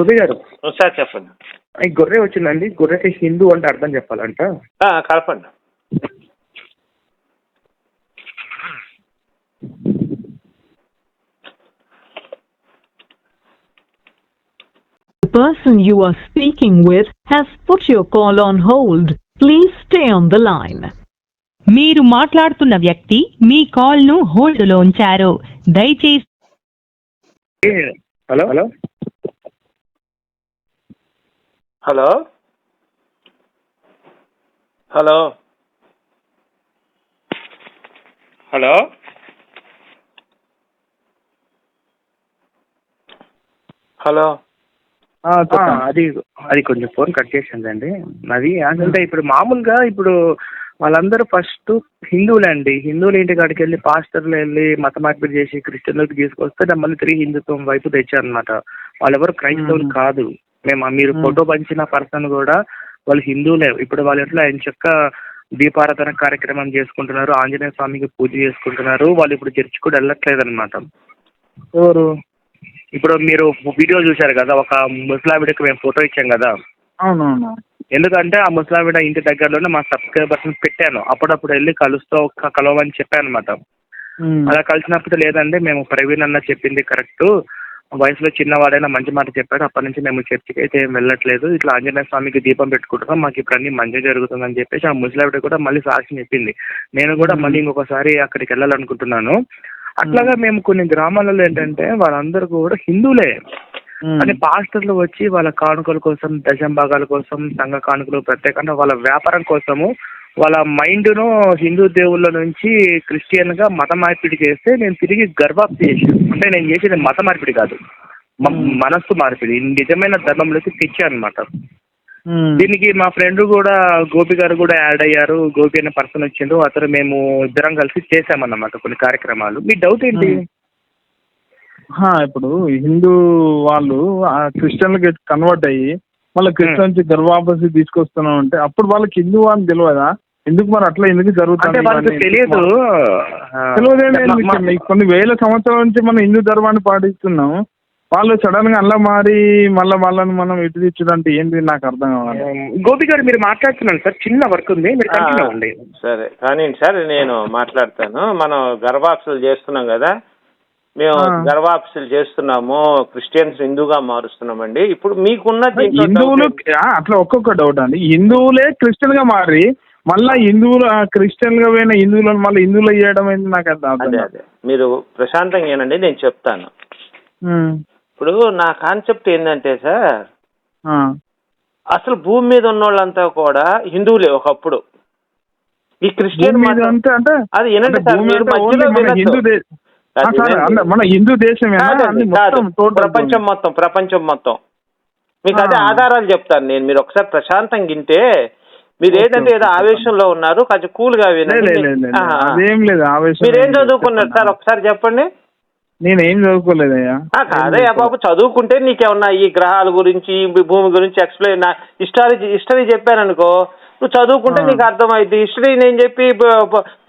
గోపి గారు? సార్ చెప్పండి. ఈ గొర్రె వచ్చిందండి. గొర్రెకి హిందూ అంటే అర్థం చెప్పాలంట. ఆ, కలపండి. The person you are speaking with has put your call on hold. Please stay on the line. మీరు మాట్లాడుతున్న వ్యక్తి మీ కాల్ను హోల్డ్లో ఉంచారు. దయచేసి hello? Hello? Hello? Hello? Hello? Hello? అది అది కొంచెం ఫోన్ కట్ చేసిందండి. అది అంటే ఇప్పుడు మామూలుగా ఇప్పుడు వాళ్ళందరూ ఫస్ట్ హిందువులే అండి. హిందువులు ఇంటి కాడికి వెళ్ళి పాస్టర్లు వెళ్ళి మత మార్పిడి చేసి క్రిస్టియన్లకు తీసుకొస్తే మళ్ళీ తిరిగి హిందుత్వం వైపు తెచ్చారనమాట వాళ్ళెవరు క్రైస్తవులు కాదు. మేము మీరు ఫోటో పంచిన పర్సన్ కూడా వాళ్ళు హిందువులే. ఇప్పుడు వాళ్ళ ఇంట్లో ఆయన చెక్క దీపారాధన కార్యక్రమం చేసుకుంటున్నారు ఆంజనేయ స్వామికి పూజ చేసుకుంటున్నారు. వాళ్ళు ఇప్పుడు చర్చ్ కూడా వెళ్ళట్లేదు అనమాట ఎవరు? ఇప్పుడు మీరు వీడియో చూశారు కదా ఒక ముసలావిడకి మేము ఫోటో ఇచ్చాం కదా. అవునవును. ఎందుకంటే ఆ ముసలావిడ ఇంటి దగ్గరలోనే మా సబ్స్క్రైబర్స్ పెట్టాను. అప్పుడప్పుడు వెళ్ళి కలుస్తూ ఒక కలవమని చెప్పాను అనమాట. అలా కలిసినప్పుడు లేదండి మేము ప్రవీణ్ అన్న చెప్పింది కరెక్ట్. వయసులో చిన్నవాడైనా మంచి మాట చెప్పాడు. అప్పటి నుంచి మేము చర్చికి అయితే ఏం వెళ్ళట్లేదు. ఇట్లా ఆంజనేయ స్వామికి దీపం పెట్టుకుంటున్నాం. మాకు ఇప్పుడు అన్ని మంచి జరుగుతుందని చెప్పేసి ఆ ముసలావిడ కూడా మళ్ళీ సాక్షి చెప్పింది. నేను కూడా మళ్ళీ ఇంకొకసారి అక్కడికి వెళ్ళాలనుకుంటున్నాను. అట్లాగా మేము. కొన్ని గ్రామాలలో ఏంటంటే వాళ్ళందరూ కూడా హిందువులే. అని పాస్టర్లు వచ్చి వాళ్ళ కానుకల కోసం దశంభాగాల కోసం సంఘ కానుకలు ప్రత్యేకంగా వాళ్ళ వ్యాపారం కోసము వాళ్ళ మైండ్ను హిందూ దేవుళ్ళ నుంచి క్రిస్టియన్గా మత మార్పిడి చేస్తే నేను తిరిగి గర్భాప్తి చేశాను. అంటే నేను చేసేది మత మార్పిడి కాదు మనస్సు మార్పిడి. నిజమైన ధర్మంలోకి తెచ్చాను అనమాట. దీనికి మా ఫ్రెండ్ కూడా గోపి గారు కూడా యాడ్ అయ్యారు. గోపి అనే పర్సన్ వచ్చిండు. అతను మేము ఇద్దరం కలిసి చేసామన్నమాట కొన్ని కార్యక్రమాలు. మీ డౌట్ ఏంటి. హా, ఇప్పుడు హిందూ వాళ్ళు ఆ క్రిస్టియన్లకి కన్వర్ట్ అయ్యి మళ్ళీ క్రిస్టియన్ గర్వాపసి తీసుకొస్తున్నాం అంటే అప్పుడు వాళ్ళకి హిందూ అని తెలియదా ఎందుకు మరి అట్లా ఎందుకు జరుగుతుంది అంటే? తెలియదు కొన్ని వేల సంవత్సరాల నుంచి మనం హిందూ ధర్మాన్ని పాటిస్తున్నాం. వాళ్ళు సడన్గా అలా మారి మళ్ళీ వాళ్ళని మనం ఇటు తెచ్చడం అంటే ఏంటి నాకు అర్థం కావాలి గోపి గారు మీరు మాట్లాడుతున్నాను సార్. చిన్న వర్క్ ఉంది. మీరు కంటిన్యూ సరే. కానీ సార్ నేను మాట్లాడతాను. మనం గర్భాప్సులు చేస్తున్నాం కదా. మేము ఆ. గర్భాప్సులు చేస్తున్నాము. క్రిస్టియన్స్ హిందూగా మారుస్తున్నామండి. ఇప్పుడు మీకున్న దీంట్లో హిందువులు అట్లా ఒక్కొక్క డౌట్ అండి. హిందువులే క్రిస్టియన్గా మారి మళ్ళా హిందువులు క్రిస్టియన్గా పోయిన హిందువులను మళ్ళీ హిందువులు చేయడం ఏంటి నాకు అర్థం అదే అదే మీరు ప్రశాంతంగా ఏనండి నేను చెప్తాను. ఇప్పుడు నా కాన్సెప్ట్ ఏంటంటే సార్. అసలు భూమి మీద ఉన్న వాళ్ళంతా కూడా హిందువులే ఒకప్పుడు ఈ క్రిస్టియన్ భూమి మీద మతం- అంతే అంటే అది వినండి అంటే సార్, భూమి మీరు మధ్యలో మన వినొద్దు. హిందూ దే- ఆ, అది సరే, వినండి. అంటే మన హిందూ కాదండి, కాదు. total ప్రపంచం మొత్తం ప్రపంచం మొత్తం మీకు ఆ. అదే ఆధారాలు చెప్తాను నేను మీరు ఒకసారి ప్రశాంతంగా వింటే మీరు ఏంటంటే ఏదో ఆవేశంలో ఉన్నారు కొంచెం కూల్గా వినండి. అదేం లేదు ఆవేశం మీరు ఏం. చదువుకున్నారు? సార్ ఒకసారి చెప్పండి. నేను ఏం చదువుకోలేదయ్యా. కాదయ్యా బాబు చదువుకుంటే నీకేమన్నా ఈ గ్రహాల గురించి భూమి గురించి ఎక్స్ప్లెయిన్ హిస్టరీ హిస్టరీ చెప్పాను అనుకో నువ్వు చదువుకుంటే. నీకు అర్థమైంది హిస్టరీ నేను చెప్పి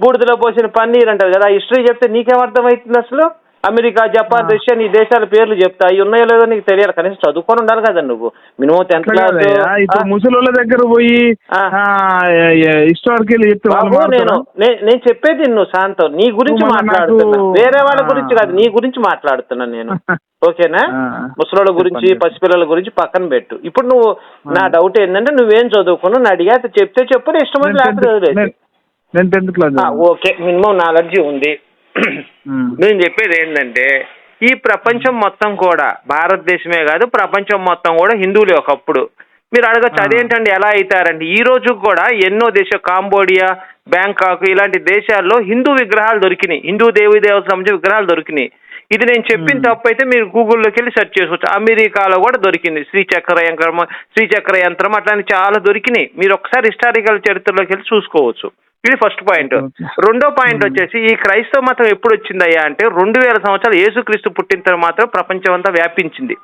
బూడిదలో పోసిన పన్నీర్ అంటారు కదా హిస్టరీ చెప్తే నీకేం అర్థమవుతుంది అసలు? America Japan. రష్యా నీ దేశాల పేర్లు చెప్తా అవి ఉన్నాయో లేదో నీకు తెలియాలి. కనీసం చదువుకొని ఉండాలి కదా నువ్వు. మినిమం టెన్త్ ముసలోళ్ళ దగ్గర పోయి. హిస్టారికల్ నేను? నే- నేను చెప్పేది నువ్వు శాంతం. నీ గురించి మాట్లాడుతున్నా. వేరే వాళ్ళ. గురించి కాదు నీ గురించి మాట్లాడుతున్నా నేను. ఓకేనా? ఆ. ముసలోళ్ళ గురించి. పసిపిల్లల గురించి పక్కన పెట్టు. ఇప్పుడు నువ్వు నా డౌట్ ఏంటంటే నువ్వేం చదువుకున్నావు? నేను అడిగా చెప్తే చెప్పు నీ ఇష్టం నేను లేకపోతే క్లాస్ ఓకే మినిమం నాలెడ్జ్ ఉంది. నేను చెప్పేది ఏంటంటే ఈ ప్రపంచం మొత్తం కూడా భారతదేశమే కాదు ప్రపంచం మొత్తం కూడా హిందువులే ఒకప్పుడు. మీరు అడగచ్చు ఆ. అదేంటండి ఎలా అవుతారండి? ఈ రోజు కూడా ఎన్నో దేశ కాంబోడియా బ్యాంకాక్ ఇలాంటి దేశాల్లో హిందూ విగ్రహాలు దొరికినాయి. హిందూ దేవీ దేవతల సంబంధించిన విగ్రహాలు దొరికినాయి. ఇది నేను చెప్పిన మ్మ్. తప్పు అయితే మీరు గూగుల్లోకి వెళ్ళి సెర్చ్ చేసుకోవచ్చు. అమెరికాలో కూడా దొరికింది. శ్రీచక్ర యంత్రం శ్రీచక్ర యంత్రం అట్లాంటి చాలా దొరికినాయి. మీరు ఒకసారి హిస్టారికల్ చరిత్రలోకి వెళ్ళి చూసుకోవచ్చు. ఇది ఫస్ట్ పాయింట్. రెండో పాయింట్ మ్మ్. వచ్చేసి ఈ క్రైస్తవ మతం ఎప్పుడు వచ్చిందయ్యా అంటే రెండు వేల సంవత్సరాలు యేసుక్రీస్తు పుట్టిన తర్వాత మాత్రం ప్రపంచం అంతా వ్యాపించింది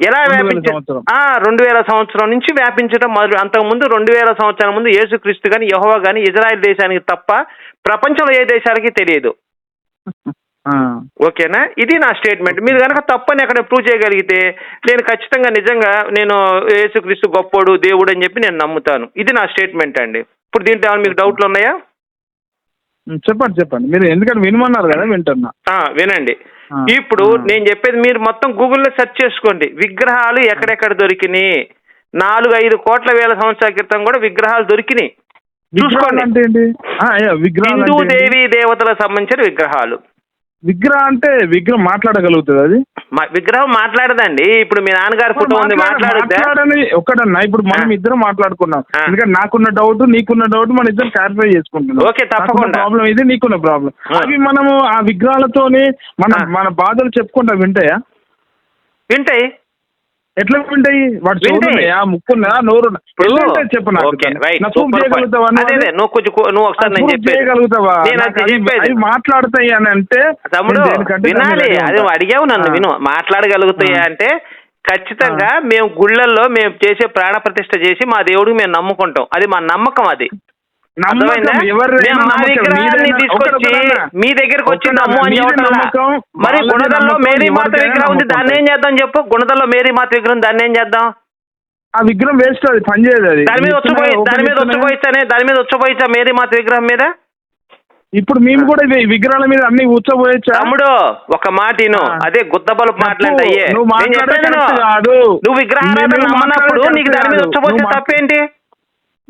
ఎలా 2000 వ్యాపించి సంవత్సరం. ఆ రెండు వేల సంవత్సరం నుంచి వ్యాపించడం మొదలు అంతకుముందు రెండు వేల సంవత్సరాల ముందు యేసుక్రీస్తు కానీ యెహోవా కానీ ఇజ్రాయెల్ దేశానికి తప్ప ప్రపంచంలో ఏ దేశాలకి తెలియదు. ఓకేనా? ఇది నా స్టేట్మెంట్. మీరు కనుక తప్పని అక్కడ ప్రూవ్ చేయగలిగితే నేను ఖచ్చితంగా నిజంగా నేను యేసుక్రీస్తు గొప్పోడు దేవుడు అని చెప్పి నేను నమ్ముతాను. ఇది నా స్టేట్మెంట్ అండి. ఇప్పుడు దీంట్లో ఏమైనా మీకు డౌట్లు ఉన్నాయా? చెప్పండి చెప్పండి. మీరు ఎందుకంటే వినమన్నారు కదా వింటున్నా. వినండి. ఇప్పుడు. నేను చెప్పేది మీరు మొత్తం గూగుల్లో సెర్చ్ చేసుకోండి. విగ్రహాలు ఎక్కడెక్కడ దొరికినాయి? నాలుగు ఐదు కోట్ల వేల సంవత్సరాల క్రితం కూడా విగ్రహాలు దొరికినాయి. చూసుకోండి. హిందూ? దేవి దేవతలకు సంబంధించిన విగ్రహాలు. విగ్రహం అంటే విగ్రహం మాట్లాడగలుగుతుంది అది విగ్రహం మాట్లాడదండి ఇప్పుడు మీ నాన్నగారి ఫోటో ఉంది మాట్లాడని ఒక్కడన్నా ఇప్పుడు మనం. ఇద్దరం మాట్లాడుకున్నాం. ఎందుకంటే నాకున్న డౌట్ నీకున్న డౌట్ మన ఇద్దరం క్లారిఫై చేసుకుంటున్నాం ఓకే, తప్పకుండా. ప్రాబ్లం ఇది నీకున్న ప్రాబ్లం. అవి మనము ఆ విగ్రహాలతోని మన. మన బాధలు చెప్పుకుంటా వింటాయా వింటాయి ఎట్లా వింటాయి వాడు. చూడున్నాయా ముక్కున్నా నోరు ఇప్పుడు చెప్పు నువ్వు కొంచెం ఒకసారి నేను నేను మాట్లాడతాయి అని అంటే తమ్ముడు వినాలి. అది. అడిగావు నన్ను. విను. మాట్లాడగలుగుతాయా. అంటే ఖచ్చితంగా మేము గుళ్ళల్లో మేము చేసే ప్రాణ ప్రతిష్ఠ చేసి మా దేవుడికి మేము నమ్ముకుంటాం. అది మా నమ్మకం అది. తీసుకొచ్చి. మీ దగ్గరకు వచ్చి. నమ్ము అని మరి గుణదల్లో మేరీ మాత విగ్రహం ఉంది. దాన్ని ఏం చేద్దాం చెప్పు? గుణదల్లో మేరీ మాత విగ్రహం దాన్ని ఏం చేద్దాం? ఆ విగ్రహం వేస్ట్ అది పనిచేయదు అది. దాని మీద వచ్చిపోయి దాని మీద వచ్చిపోయిస్తానే దాని మీద వచ్చిపోయిచ్చా మేరీ మాత విగ్రహం మీద? ఇప్పుడు మేము కూడా ఇవి విగ్రహాల మీద అన్ని ఉచ్చబోయొచ్చా తమ్ముడు ఒక మాట ఆ. అదే గుత్తబలు మాట్లాడి అయ్యే. నువ్వు విగ్రహారాధన నువ్వు నమ్మనప్పుడు నీకు దాని మీద వచ్చపోతే తప్పేంటి?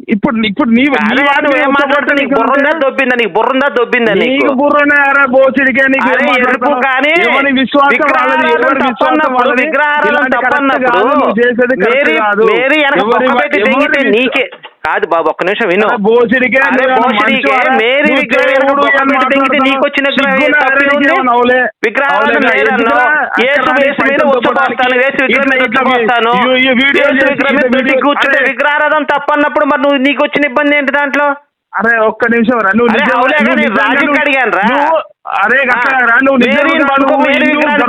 ఇప్పుడు ఇప్పుడు నీ ఏం బుర్రుందా దొబ్బిందా? బుర్రుందా దొబ్బిందా బోసిడికే ఎరుపు? కానీ తప్పన్నప్పుడు మేరీ. మేరీ వెనక పెట్టి నీకే. కాదు బాబు ఒక్క నిమిషం విను బోసిడికే? మేరీ విగ్రహం. నీకు వచ్చిన వేసు మీద విగ్రహం మీద మీద కూర్చుంటే అరే. విగ్రహారాధన తప్పన్నప్పుడు మరి నువ్వు నీకు వచ్చిన ఇబ్బంది ఏంటి దాంట్లో అరే ఒక్క నిమిషం రా రాజుకి నువ్వు- అడిగాను రా. అరే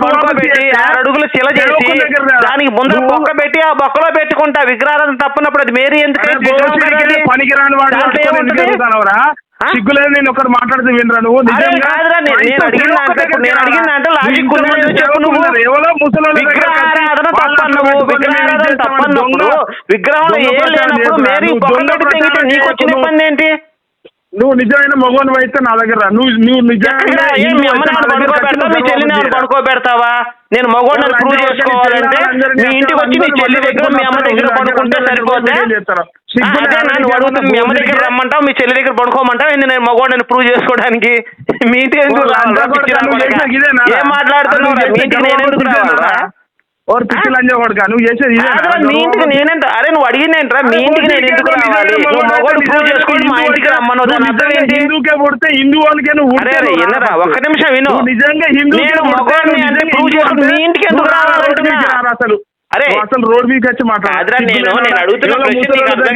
పడుకోబెట్టి ఆరు అడుగులు శిల చేసి. దానికి నువ్వు- బొక్క పెట్టి ఆ బొక్కలో పెట్టుకుంటా. విగ్రహారాధన తప్పనప్పుడు అది మేరీ ఎందుకు అరే అయితే విగ్రహం బోసిడికే కదా అది? పనికిరాని వాడు? సిగ్గులేదు నేను ఒకటి మాట్లాడితే వినరా నువ్వు? దొంగ ఏం లేనప్పుడు. మేరీ బొక్క పెట్టి నీకు వచ్చిన. ఇబ్బంది ఏంటి? నువ్వు నిజమైన మగవాని అయితే నా దగ్గర. నువ్వు నువ్వు నిజంగా మీ పడుకోబెడతావా? మీ చెల్లిని ఏమైనా పడుకోబెడతావా? నేను మగవాడిని ప్రూవ్ చేసుకోవాలంటే మీ ఇంటికి వచ్చి నీ చెల్లి దగ్గర మీ అమ్మ దగ్గర పడుకుంటే సరిపోతే అడుగుతుంది మీ అమ్మ దగ్గర రమ్మంటావు? మీ చెల్లి దగ్గర పడుకోమంటావు? ఏంది నేను మగవాడిని ప్రూవ్ చేసుకోవడానికి? మీ ఇంటికి ఎందుకు? ఏం మాట్లాడుతున్నావు? మీ ఇంటికి నేను ఎందుకు రావాలా? ఓర్ పిచ్చి లంజా కొడుకా నువ్వు చేసేది మీ ఇంటికి నేనేంట అరే నువ్వు అడిగింది ఏంట్రా మీ ఇంటికి నేను ఎందుకు రావాలి? నువ్వు మగవాడు ప్రూవ్ చేసుకోండి మా ఇంటికి రమ్మను దాని అర్థం ఏంటి? హిందూకే పుడితే హిందూ వాళ్ళకే నువ్వు అరే పుడితే అరే నువ్వు వినరా రా ఒక్క. నిమిషం విను. నిజంగా హిందూ నేను మగవాడిని అంటే ప్రూవ్ మీ ఇంటికి ఎందుకు రావాలంటున్నా? అసలు. అరే. అసలు రోడ్ వీక్ వచ్చి కాదురా నేను నేను అడుగుతున్న ప్రశ్న నీకు అర్థం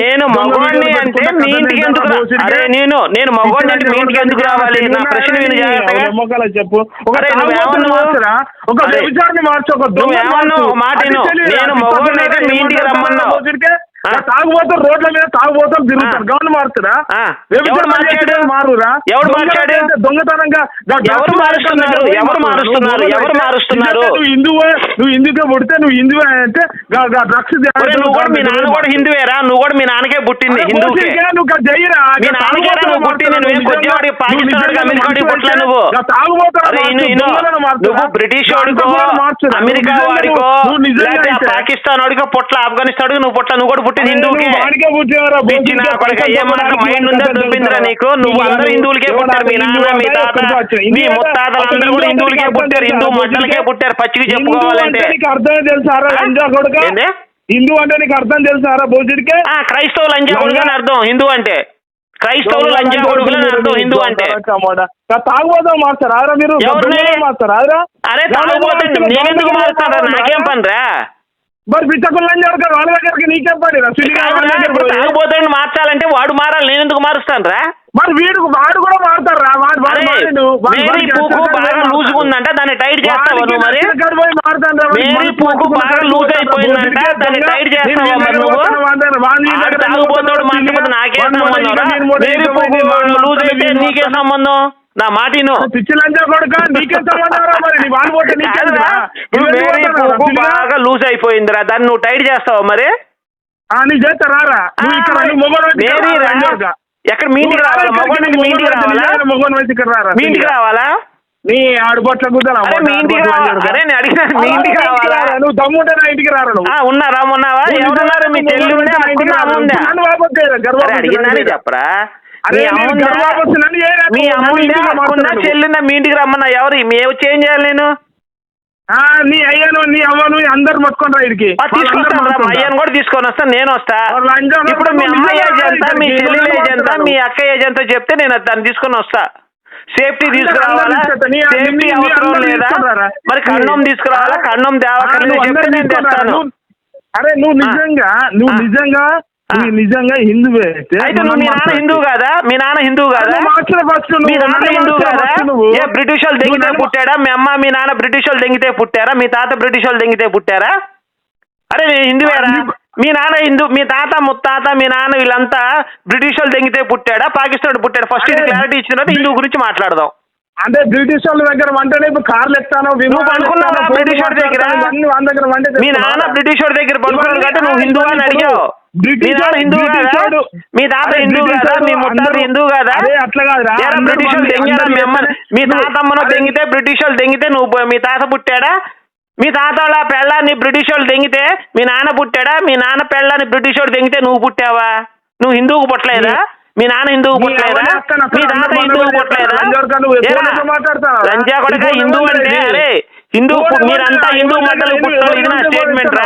నేను మగవాడిని అంటే మీ ఇంటికి ఎందుకు అరే నేను నేను మగవాడిని అంటే మీ ఇంటికి ఎందుకు రావాలి నా ప్రశ్న విను జాగ్రత్తగా. చెప్పు. ఒక అరే, వ్యభిచారిని మార్చు ఒక. మాట? నేను మగవాడిని అయితే మీ ఇంటికి ఏమంటారు రమ్మన్నావు. తాగుబోతులు రోడ్ల మీద తాగుబోతులు తిరుగుతారు. గవర్న మార్చురా ఆ. వ్యభిచారం ఎవడు మార్చాడు? చేస్తే మారురా? మార్చాడు? అంటే దొంగతనంగా ఎవరు మారుస్తున్నారు? ఎవరు మారుస్తున్నారు? ఎవరు మారుస్తున్నారు? నువ్వు హిందువే నువ్వు హిందూకే పుడితే నువ్వు హిందువే అంటే డ్రగ్స్ నువ్వు కూడా మీ నాన్న కూడా హిందువేరా? నువ్వు కూడా మీ నాన్నకే పుట్టింది హిందూకే. నువ్వు జయ్యరా. మీ నాన్నకేరా నువ్వు పుట్టింది? నువ్వేం కొద్దివాడికి పాకిస్తాన్ అమెరికాడికి పుట్టలే నువ్వు నువ్వు? బ్రిటిష్ వాడికో అమెరికా వాడికో పాకిస్తాన్ వాడికో పుట్ల ఆఫ్ఘనిస్తాన్ నువ్వు పుట్ల నువ్వు కూడా పుట్టింది హిందువుకే పిచ్చి నా కొడుక ఏం మాట మైండ్ ఉందా దొబ్బిందిరా నీకు? నువ్వు అందరూ హిందువులకే పుట్టారు. మీ నాన్న మీ తాత మీ ముత్తాతలు అందరూ కూడా హిందువులకే పుట్టారు. హిందూ మంటలకే పుట్టారు. పచ్చికి చెప్పుకోవాలంటే. నీకు అర్థం తెలుసారా? హిందూ అంటే నీకు అర్థం తెలుసారా భోజుడికే? ఆ క్రైస్తవులు లంజా కొడుకు అని అర్థం హిందూ అంటే. క్రైస్తవులు లంజా కొడుకులు అని అర్థం హిందూ అంటే. తాగుబోతాం మాస్టర్ ఆరా మీరు? ఆరా అరే తాగుబోతండి నేనెందుకు మారుతాను నాకేం పని రా. మరి లంజా కొడుక వాళ్ళ దగ్గరికి నీకేం పని రా సిటీగా వాళ్ళ దగ్గరికి పోయి. తాగుబోతాడు మార్చాలంటే వాడు మారాలి నేను ఎందుకు మారుస్తాను రా మరి వీడు వాడు కూడా మారుతారు రా వాడు మేరీ పూకు బాగా లూజ్ ఉందంట దాన్ని టైట్ చేస్తావా నువ్వు మరి మేరీ పూకు బాగా లూజ్. అయిపోయిందంట దాన్ని. టైట్ చేస్తావా మరి నువ్వు తాగుబోతాడు తిరిగి. నాకేం సంబంధం మేరీ పూకు లూజ్ అయితే నీకే సంబంధం నా మాట? బాగా లూజ్ అయిపోయిందిరా. దాన్ని నువ్వు టైట్ చేస్తావా మరి. ఎక్కడ మీ ఇంటికి రావాలా? మీ ఇంటికి రావాలా? మీ ఇంటికి రావాలా? నీ ఆడుబొట్ల మీ ఇంటికి రావాలా అరే నేను అడిగిన మీ ఇంటికి రావాలా? నువ్వు దమ్ముంటే నా ఇంటికి రారా నువ్వు? ఉన్నారా ఉన్నావా ఎవరున్నారు మీ నిజంగా చెల్లి ఉందా నా ఇంటికి అక్కుందా రారా? అమ్ముందా నన్ను వాపస్ చేయరా, గర్వం అరే అడిగిందని వచ్చిందని చెప్పరా? మీ అమ్ముందా. చెల్లిందా మీ ఇంటికి రమ్మన్నా ఎవరు మేము చేంజ్ చేయాలి నేను ఆ, నీ అయ్యను నీ అవ్వను అందరు పట్టుకొని రా ఇడికి తీసుకొస్తాను రా అయ్యను కూడా తీసుకొని వస్తాను నేను వస్తా ఇప్పుడు మీ ఏజ్ ఎంత మీ చెల్లి ఏజ్ ఎంత? మీ అక్క ఏజ్ ఎంత చెప్తే నేను దాన్ని తీసుకొని వస్తా సేఫ్టీ తీసుకురావాలా సేఫ్టీ అవసరం లేదా? మరి కన్నం తీసుకురావాలా? కన్నం నువ్వు చెప్తే నేను. తెస్తాను అరే నువ్వు. నిజంగా నువ్వు. నిజంగా నిజంగా హిందువే. అయితే నువ్వు మీ నాన్న. హిందూ కాదా? మీ నాన్న హిందూ కాదా? మీ నాన్న హిందూ కాదా. ఏ బ్రిటిష్ వాళ్ళు దెంగితే పుట్టాడా మీ అమ్మ మీ నాన్న బ్రిటిష్ వాళ్ళు దెంగితే పుట్టారా? మీ తాత బ్రిటిష్ వాళ్ళు దెంగితే పుట్టారా? అరే నేను హిందువేరా మీ నాన్న హిందూ మీ తాత ముత్తాత మీ నాన్న వీళ్ళంతా బ్రిటిష్ వాళ్ళు దెంగితే పుట్టాడా? పాకిస్తాన్ పుట్టాడా. ఫస్ట్ ఇది క్లారిటీ ఇచ్చిన తర్వాత హిందూ గురించి మాట్లాడదాం. అంటే బ్రిటిష్ వాళ్ళ దగ్గర వంటనే ఇప్పుడు కార్లు ఎత్తాను పడుకున్నావా బ్రిటిష్ వాడి దగ్గర? మీ నాన్న బ్రిటిష్ వాడి దగ్గర పడుకున్నాడు ఇవన్నీ- కాబట్టి నువ్వు హిందూ అని అడిగావు. మీ తాత హిందూ కాదా మీ ముత్తాత హిందూ కాదా బ్రిటిష్ వాళ్ళు మీ తాతమ్మను దెంగితే బ్రిటిష్ వాళ్ళు దెంగితే నువ్వు మీ తాత పుట్టాడా మీ తాత వాళ్ళ పెళ్ళాన్ని బ్రిటిష్ వాళ్ళు దెంగితే మీ నాన్న పుట్టాడా మీ నాన్న పెళ్ళాన్ని బ్రిటిష్ వాడు దెంగితే నువ్వు పుట్టావా నువ్వు హిందువుకు పుట్టలేదా మీ నాన్న హిందువుకు నీ పుట్టలేదా మీ తాత బంధువులు పుట్టలేదా చెప్తారు. లంజా కొడుకా, నువ్వు ఏరా, ఫోన్లో మాట్లాడతావా? లంజా కొడక ఫోన్లో హిందూ అంటే. అరే హిందూ మీరంతా. హిందూ ఎవరు పుట్టాలి ఇది నా ఎవరు స్టేట్మెంట్?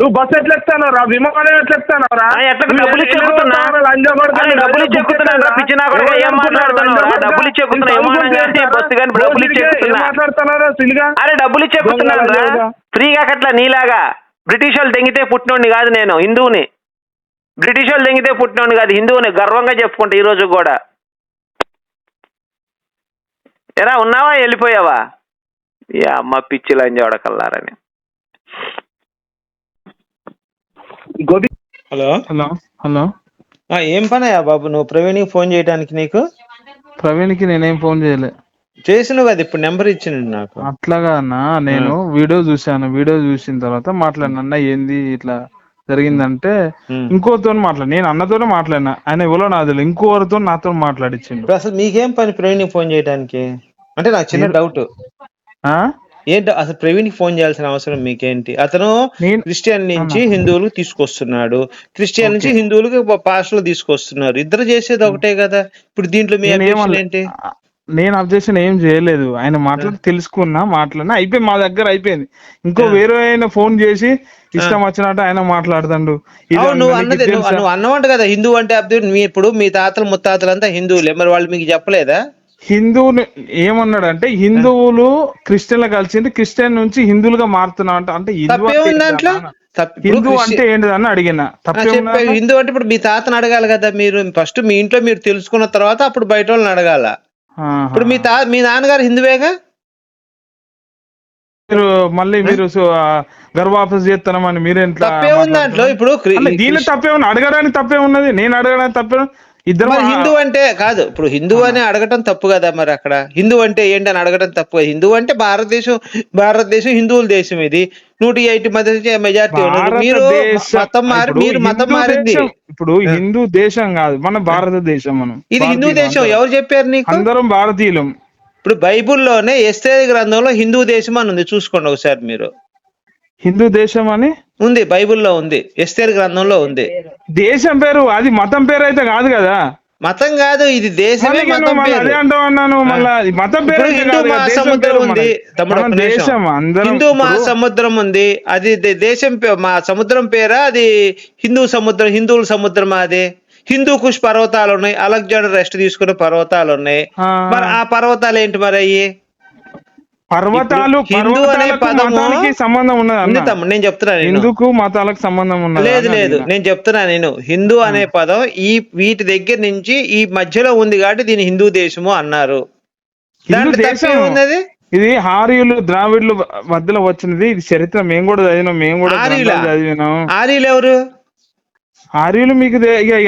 నువ్వు బస్సు ఎట్లా ఎక్కుతాను రా విమానం ఎట్లా రా. డబ్బులు? పిచ్చి నా కొడుకా, ఎవరు ఏం మాట్లాడుతున్నావు డబ్బులు కానీ? బస్సు కానీ డబ్బులు అరే డబ్బులు రా. ఫ్రీగా కట్ల నీలాగా బ్రిటిష్ వాళ్ళు దెంగితే పుట్టినోడిని కాదు నేను హిందువుని. బ్రిటిష్ వాళ్ళు దెంగితే పుట్టినోడిని కాదు హిందువుని గర్వంగా చెప్పుకుంటా ఈ రోజు కూడా. ఎరా ఉన్నావా? వెళ్ళిపోయావా? అమ్మ పిచ్చి లంజోడకల్లారని గోపి హలో హలో హలో. ఆ, ఏం పనయ్యా బాబు? నువ్వు ప్రవీణ్కి ఫోన్ చేయడానికి నీకు? ప్రవీణ్కి నేనేం ఫోన్ చేయలే. చేసినావు కదా ఇప్పుడు నెంబర్ ఇచ్చిండు నాకు. అట్లాగా అన్న నేను వీడియో చూశాను. వీడియో చూసిన తర్వాత మాట్లాడిన అన్న ఏంది ఇట్లా జరిగిందంటే. ఇంకోతో మాట్లాడి. నేను అన్నతోనే మాట్లాడినా. ఆయన ఎవరో నాకు తెలియదు. ఇంకోరితో నాతో మాట్లాడిచ్చిండు. ఇప్పుడు అసలు మీకేం పని ప్రవీణ్కి ఫోన్ చేయడానికి అంటే నాకు చిన్న డౌట్. ఆ? ఏంటో అసలు ప్రవీణ్కి ఫోన్ చేయాల్సిన అవసరం మీకేంటి? అతను క్రిస్టియన్ నుంచి హిందువులకు తీసుకొస్తున్నాడు. క్రిస్టియన్ నుంచి హిందువులకు పాస్టర్లు తీసుకొస్తున్నారు. ఇద్దరు చేసేది ఒకటే కదా? ఇప్పుడు దీంట్లో మీ. ఏంటి? నేను అబ్జెక్షన్ ఏం చేయలేదు. ఆయన మాట్లాడి తెలుసుకున్నా మాట్లాడినా అయిపోయింది మా దగ్గర అయిపోయింది. ఇంకో వేరే ఆయన ఫోన్ చేసి ఇష్టం వచ్చినట్టు ఆయన మాట్లాడుతాడు. నువ్వు అన్నది? నువ్వు అన్నవంట కదా. హిందూ అంటే అబ్దుల్ మీ ఇప్పుడు మీ తాతలు ముత్తాతలు అంతా హిందువులే. మరి వాళ్ళు మీకు చెప్పలేదా? హిందువులు ఏమన్నాడంటే హిందువులు క్రిస్టియన్లు కలిసింది క్రిస్టియన్ నుంచి హిందువులుగా మారుతున్నావు అంటే. అంటే హిందూ అంటే ఏంటిదని అడిగిన. తప్పే చెప్పే హిందూ అంటే ఇప్పుడు మీ తాతను అడగాలి కదా మీరు. ఫస్ట్ మీ ఇంట్లో మీరు తెలుసుకున్న తర్వాత అప్పుడు బయట వాళ్ళని అడగాల. ఇప్పుడు మీ తా మీ నాన్నగారు హిందువేగా? మీరు మళ్ళీ మీరు సు- ఆ, గర్భాపస్ చేస్తానమని మీరేంట్లా ఇప్పుడు దీనిలో తప్పే అడగడానికి తప్పే ఉన్నది నేను అడగడానికి తప్పే ఇద్దరు హిందూ అంటే కాదు. ఇప్పుడు హిందూ అని అడగటం తప్పు కదా మరి అక్కడ. హిందూ అంటే ఏంటి అని అడగటం తప్పు కదా. హిందూ అంటే భారతదేశం భారతదేశం హిందువుల దేశం ఇది. నూట ఎయిటీ మధ్య మెజార్టీ మీరు మతం మారి మీరు మతం మారింది. ఇప్పుడు హిందూ దేశం కాదు. మన భారతదేశం మనం. ఇది హిందూ దేశం. ఎవరు చెప్పారు నీకు? అందరం భారతీయులం. ఇప్పుడు బైబుల్లోనే ఎస్తే గ్రంథంలో హిందూ దేశం అని ఉంది. చూసుకోండి ఒకసారి మీరు. హిందూ దేశం అని? ఉంది బైబిల్లో ఉంది ఎస్తేర్ గ్రంథంలో ఉంది. దేశం పేరు అది మతం పేరు అయితే కాదు కదా? మతం కాదు ఇది దేశమే మతం పేరు. అన్నాను మళ్ళా మతం పేరు హిందూ దేశం మహాసముద్రం పేరు ఉంది. తమ్ముడు. దేశం హిందూ మహాసముద్రం ఉంది అది దేశం మా సముద్రం పేరా అది హిందూ సముద్రం హిందువుల సముద్రం అది? హిందూ కుష్ పర్వతాలు ఉన్నాయి అలెగ్జాండర్ రెస్ట్ తీసుకున్న పర్వతాలు ఉన్నాయి. మరి ఆ పర్వతాలు ఏంటి మరి అయ్యి? పర్వతాలు హిందూ అనే పదము- మతానికి సంబంధం ఉన్నది నేను చెప్తున్నా నేను. హిందూకు మతాలకు సంబంధం ఉన్నది లేదు లేదు. నేను చెప్తున్నా నేను. హిందూ అనే పదం ఈ వీటి దగ్గర నుంచి ఈ మధ్యలో ఉంది కాబట్టి దీని హిందూ దేశము అన్నారు. ఉన్నది? ఇది హార్యులు ద్రావిడులు మధ్యలో వచ్చినది. ఇది చరిత్ర మేము కూడా చదివినాం మేము కూడా చదివినాం. ఆర్యులు ఎవరు? ఆర్యులు మీకు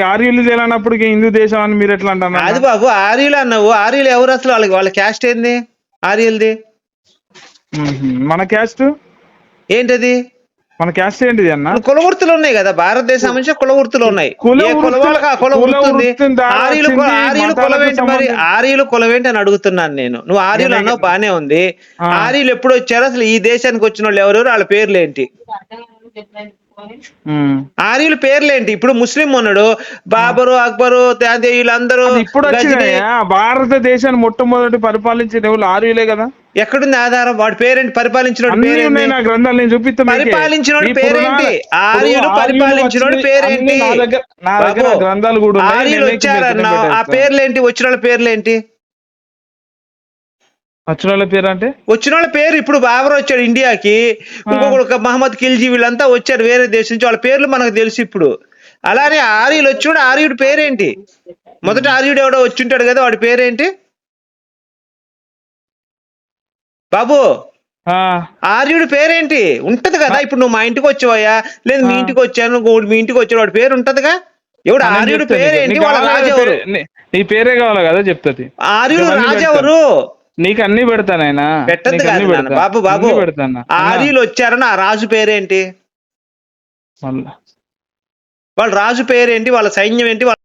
ఆర్యులు తేలనప్పుడు ఇక హిందూ దేశం అని మీరు ఎట్లా అది అంటున్నారు బాబు ఆర్యులు అన్నావు. ఆర్యులు ఎవరు అసలు వాళ్ళకి? వాళ్ళ క్యాస్ట్ ఏంది? ఆర్యులది. మన క్యాస్ట్ ఏంటది? మన క్యాస్ట్ ఏంటిది అన్న? కుల వృత్తులు ఉన్నాయి కదా భారతదేశం నుంచి కుల వృత్తులు ఉన్నాయి ఆర్యులు కుల- వచ్చింది, ఆర్యులు కులం మతాలకు ఏంటి మరి? ఆర్యులు అని అడుగుతున్నాను నేను. నువ్వు ఆర్యులు అన్నావు బానే ఉంది. ఆర్యులు ఎప్పుడు వచ్చారు? అసలు ఈ దేశానికి వచ్చిన వాళ్ళు ఎవరెవరు? వాళ్ళ పేర్లు ఏంటి. ఆర్యుల పేర్లేంటి? ఇప్పుడు ముస్లిం ఉన్నాడు. బాబరు అక్బరు వీళ్ళందరూ ఇప్పుడు భారతదేశాన్ని మొట్టమొదటి పరిపాలించిన ఆర్యులే కదా. ఎక్కడుంది ఆధారం? వాడి పేరేంటి? పరిపాలించిన. పరిపాలించిన పేరేంటి? ఆర్యులు పరిపాలించిన పేరేంటి? గ్రంథాలు కూడా ఆర్యులు నేను మీకు వచ్చారన్నావు ఆ. పేర్లేంటి? వచ్చిన వాళ్ళ పేర్లేంటి? వచ్చిన వాళ్ళ పేరు అంటే? వచ్చిన వాళ్ళ పేరు ఇప్పుడు బాబర్ వచ్చాడు ఇండియాకి. ఇంకొకడు మహమ్మద్ ఖిల్జీ వీళ్ళంతా వచ్చారు వేరే దేశం నుంచి. వాళ్ళ పేర్లు మనకు తెలుసు ఇప్పుడు. అలానే ఆర్యులు వచ్చినాడు ఆర్యుడి పేరేంటి? మొదట ఆర్యుడు ఎవడో వచ్చింటాడు కదా వాడి పేరేంటి? బాబు ఆర్యుడి పేరేంటి? ఉంటది కదా ఇప్పుడు నువ్వు మా ఇంటికి వచ్చావయ్యా లేదు మీ ఇంటికి వచ్చాను మీ ఇంటికి వచ్చాడు వాడి పేరు ఉంటదిగా? ఎవడు ఆర్యుడి. పేరేంటి? వాళ్ళ కావాలా? రాజు కదా ఎవరు పేరే? నీ- పేరే కావాలి కదా చెప్తుంది. ఆర్యుడు ఇవన్నీ రాజు పెడతా. ఎవరు నీకు అన్ని పెడతానైనా. పెడతా. బాబు బాబు ఆర్యులు వచ్చారని ఆ రాజు పేరేంటి? వాళ్ళ రాజు పేరేంటి? వాళ్ళ సైన్యం ఏంటి? వాళ్ళ